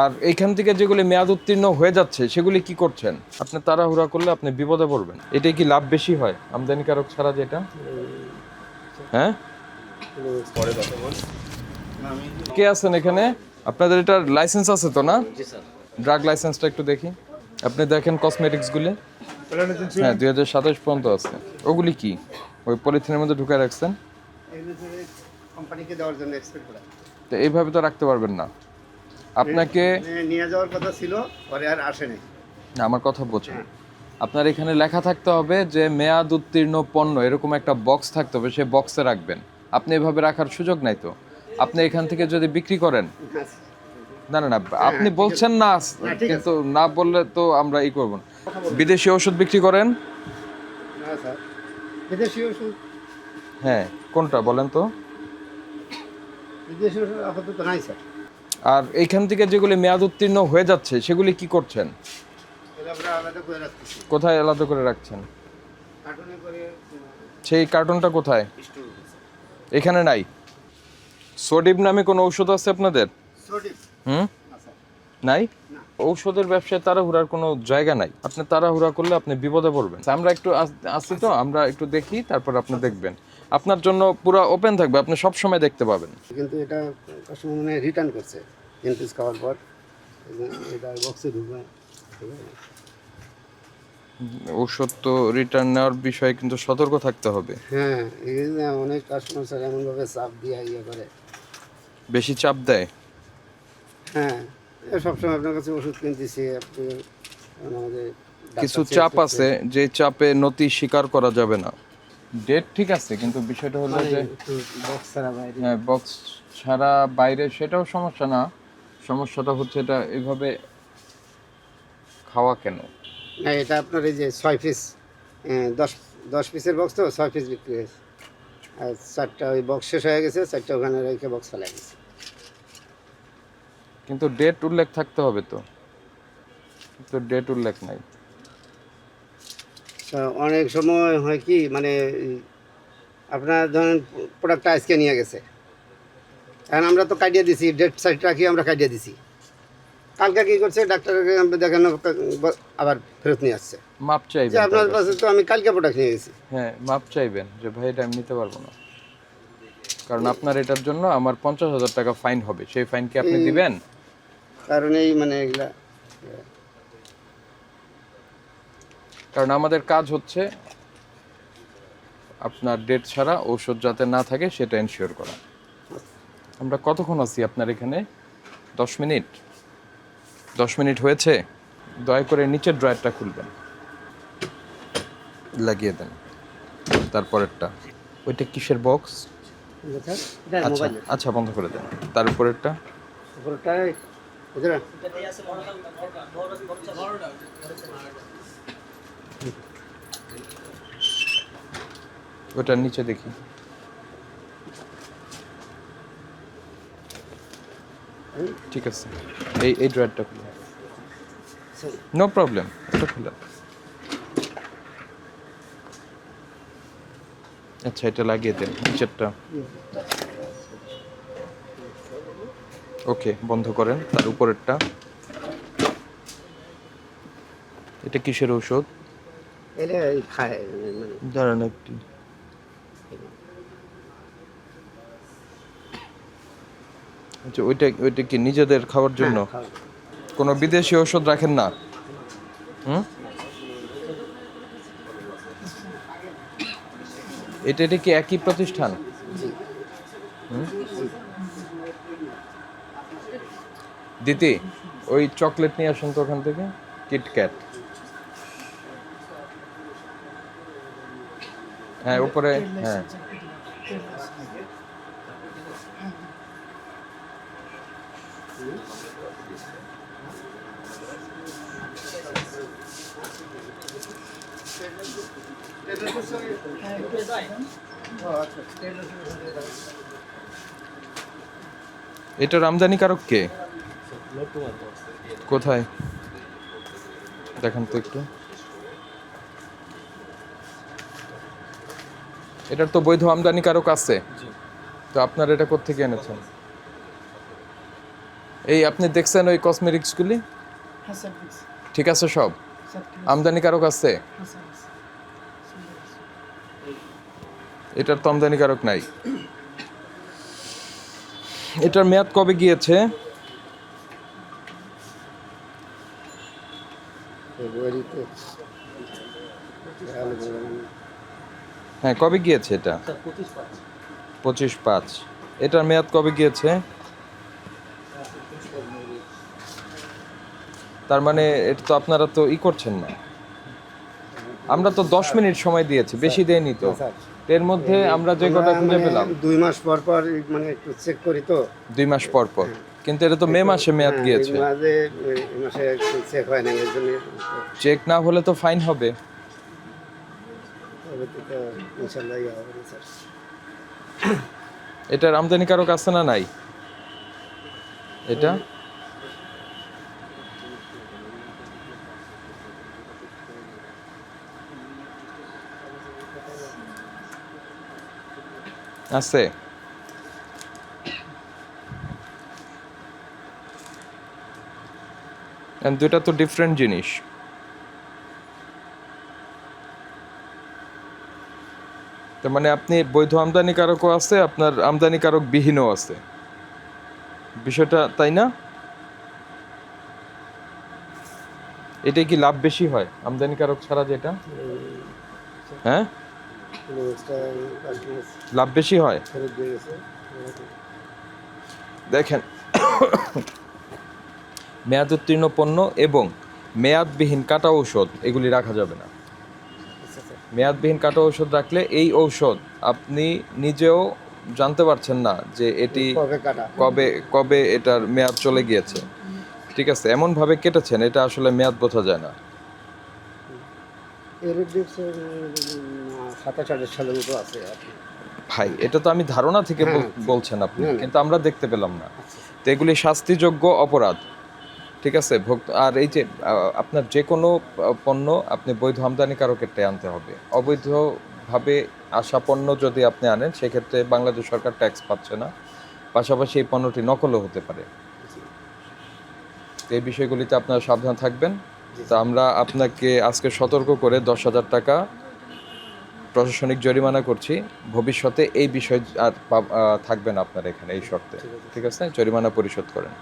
আর এইখান থেকে যেগুলি মেয়াদ উত্তীর্ণ হয়ে যাচ্ছে সেগুলি কি করছেন? আপনি তাড়াহুড়া করলে আপনি বিপদে পড়বেন। এটাই কি লাভ বেশি হয়? আমদানিকারক ছাড়া যেটা? হ্যাঁ? কে আছেন এখানে? আপনাদের এটার লাইসেন্স আছে তো না? ড্রাগ লাইসেন্সটা একটু দেখি। আপনি দেখেন কসমেটিক্সগুলি হ্যাঁ দুই হাজার সাতাশ পর্যন্ত আছে। ওগুলি কি? ওই পলিথিনের মধ্যে ঢুকে রাখছেন? কোম্পানিকে দেওয়ার জন্য তো এইভাবে তো রাখতে পারবেন না। আপনাকে নিয়ে যাওয়ার কথা ছিল পরে আর আসেনি। না, আমার কথা বোঝেন। আপনার এখানে লেখা থাকতে হবে যে মেয়াদ উত্তীর্ণ পণ্য এরকম একটা বক্স থাকতে হবে সেই বক্সে রাখবেন। আপনি এভাবে রাখার সুযোগ নাই তো। আপনি এখান থেকে যদি বিক্রি করেন না না না আপনি বলছেন না কিন্তু না বললে তো আমরা ই করব না। বিদেশি ওষুধ বিক্রি করেন? না স্যার। বিদেশি ওষুধ হ্যাঁ কোনটা বলেন তো? বিদেশি ওষুধ আপাতত নাই স্যার। আর এইখান থেকে যেগুলি মেয়াদ উত্তীর্ণ হয়ে যাচ্ছে সেগুলি কি করছেন? কোথায় আলাদা করে রাখছেন? সেই কার্টনটা কোথায়? এখানে নাই। সোডিপ নামে কোনো ঔষধ আছে আপনাদের? সোডিপ? হুম? নাই? ঔষধের ব্যবসায় তাড়াহুড়ার কোনো জায়গা নাই। আপনি তাড়াহুড়া করলে আপনি বিপদে পড়বেন। আমরা একটু আস- আসছি তো? আমরা একটু দেখি তারপর আপনি দেখবেন। আপনার জন্য পুরো ওপেন থাকবে আপনি সব সময় দেখতে পাবেন। কিন্তু এটা মানে রিটার্ন করছে। তিন পিস খাওয়ার পর এটা বক্সে ঢুকবে ঔষধ তো রিটার্ন নেওয়ার বিষয়ে কিন্তু সতর্ক থাকতে হবে হ্যাঁ এই যে অনেক কাস্টমার স্যার এমনভাবে চাপ দিয়ে ইয়ে করে বেশি চাপ দেয় হ্যাঁ সবসময় আপনার কাছে ওষুধ কিনতেছি আপনি আমাদের কিছু চাপ আছে যে চাপে নতি স্বীকার করা যাবে না ডেট ঠিক আছে কিন্তু বিষয়টা হলো যে বক্স ছাড়া বাইরে। হ্যাঁ বক্স ছাড়া বাইরে সেটাও সমস্যা না। সমস্যাটা হচ্ছে এটা এভাবে খাওয়া কেন? না এটা আপনার এই যে ছয় পিস দশ দশ পিসের বক্স তো ছয় পিস বিক্রি হয়েছে। আর চারটা ওই বক্স শেষ হয়ে গেছে চারটা ওখানে রেখে বক্স ফেলা গেছে কিন্তু ডেট উল্লেখ থাকতে হবে তো। তো ডেট উল্লেখ নাই। অনেক সময় হয় কি মানে আপনার ধরেন প্রোডাক্টটা আজকে নিয়ে গেছে। এখন আমরা তো কাটিয়ে দিছি ডেট সাইড রাখি আমরা কাটিয়ে দিছি। কালকে কি করছে ডাক্তারকে আমরা দেখানো আবার ফেরত নিয়ে আসছে। মাপ যে চাইবেন আপনার কাছে। কাছে তো আমি কালকে প্রোডাক্ট নিয়ে গেছি। হ্যাঁ মাপ চাইবেন যে ভাই এটা আমি নিতে পারব না। কারণ আপনার এটার জন্য আমার পঞ্চাশ হাজার টাকা ফাইন হবে। সেই ফাইন কি আপনি দিবেন? কারণ এই মানে এগুলা কারণ আমাদের কাজ হচ্ছে আপনার ডেট ছাড়া ঔষধ যাতে না থাকে সেটা এনশিওর করা। আমরা কতক্ষণ আছি আপনার এখানে? দশ মিনিট। দশ মিনিট হয়েছে? দয়া করে নিচের ড্রয়ারটা খুলবেন। লাগিয়ে দেন। তারপরেরটা। ওইটা কিসের বক্স? আচ্ছা আচ্ছা বন্ধ করে দেন। তার উপরেরটা? উপরটায় বুঝলেন ওটার নিচে দেখি। ঠিক আছে। এই এই ড্রয়ারটা খুলে নো প্রবলেম এটা খুলে আচ্ছা এটা লাগিয়ে দেন নিচেরটা। ওকে বন্ধ করেন তার উপরেরটা। এটা কিসের ঔষধ? এলে এই খায় মানে দাঁড়ান একটু। আচ্ছা ওইটা ওইটা কি নিজেদের খাওয়ার জন্য? কোনো বিদেশি ওষুধ রাখেন না? হুম? এটা এটা কি একই প্রতিষ্ঠান? দিদি ওই চকলেট নিয়ে আসুন তো ওখান থেকে কিটক্যাট হ্যাঁ উপরে হ্যাঁ। এটার আমদানিকারক কে? কোথায়? দেখান তো একটু। এটার তো বৈধ আমদানি কারক আছে। তো আপনার এটা কোত্থেকে এনেছেন? এই আপনি দেখছেন ওই কসমেটিক্সগুলি হ্যাঁ ঠিক আছে সব? আমদানিকারক আছে? হ্যাঁ আছে। এটার তো আমদানিকারক নাই। এটার মেয়াদ কবে গিয়েছে? হ্যাঁ কবে গিয়েছে এটা? পঁচিশ পাঁচ। এটার মেয়াদ কবে গিয়েছে? তার মানে এটা তো আপনারা তো ই করছেন না। আমরা তো দশ মিনিট সময় দিয়েছি বেশি দেয়নি তো। এর মধ্যে আমরা যে কটা খুঁজে মানে পেলাম। দুই মাস পর পর মানে একটু চেক করি তো। দুই মাস পর পর। কিন্তু এটা তো মে মাসে মেয়াদ হ্যাঁ, গিয়েছে। চেক হয় না চেক না হলে তো ফাইন হবে। ইয়ে এটার আমদানিকারক আছে না নাই? এটা? আছে দুইটা তো ডিফারেন্ট জিনিস। তার মানে আপনি বৈধ আমদানিকারকও আছে আপনার আমদানিকারক বিহীনও আছে। বিষয়টা তাই না? এটা কি লাভ বেশি হয় আমদানিকারক ছাড়া যেটা? হ্যাঁ? লাভ বেশি হয়। দেখেন মেয়াদ উত্তীর্ণ পণ্য এবং মেয়াদবিহীন কাটা ঔষধ এগুলি রাখা যাবে না। মেয়াদবিহীন কাটা ঔষধ রাখলে এই ঔষধ আপনি নিজেও জানতে পারছেন না যে এটি কবে কবে এটার মেয়াদ চলে গিয়েছে। ঠিক আছে এমনভাবে কেটেছেন এটা আসলে মেয়াদ বোঝা যায় না। সাতাশ আঠাশ সালের মতো আছে আর কি। ভাই এটা তো আমি ধারণা থেকে হ্যাঁ। বলছেন আপনি না। কিন্তু আমরা দেখতে পেলাম না। আচ্ছা তো এগুলি শাস্তিযোগ্য অপরাধ ঠিক আছে? ভোক্তা আর এই যে আপনার যে কোনো পণ্য আপনি বৈধ আমদানিকারকেরটাই আনতে হবে। অবৈধভাবে আসা পণ্য যদি আপনি আনেন সেক্ষেত্রে বাংলাদেশ সরকার ট্যাক্স পাচ্ছে না। পাশাপাশি এই পণ্যটি নকলও হতে পারে। এই বিষয়গুলিতে আপনারা সাবধান থাকবেন। তো আমরা আপনাকে আজকে সতর্ক করে দশ হাজার টাকা প্রশাসনিক জরিমানা করছি। ভবিষ্যতে এই বিষয় আর থাকবে না আপনার এখানে এই শর্তে। ঠিক আছে? জরিমানা পরিশোধ করেন।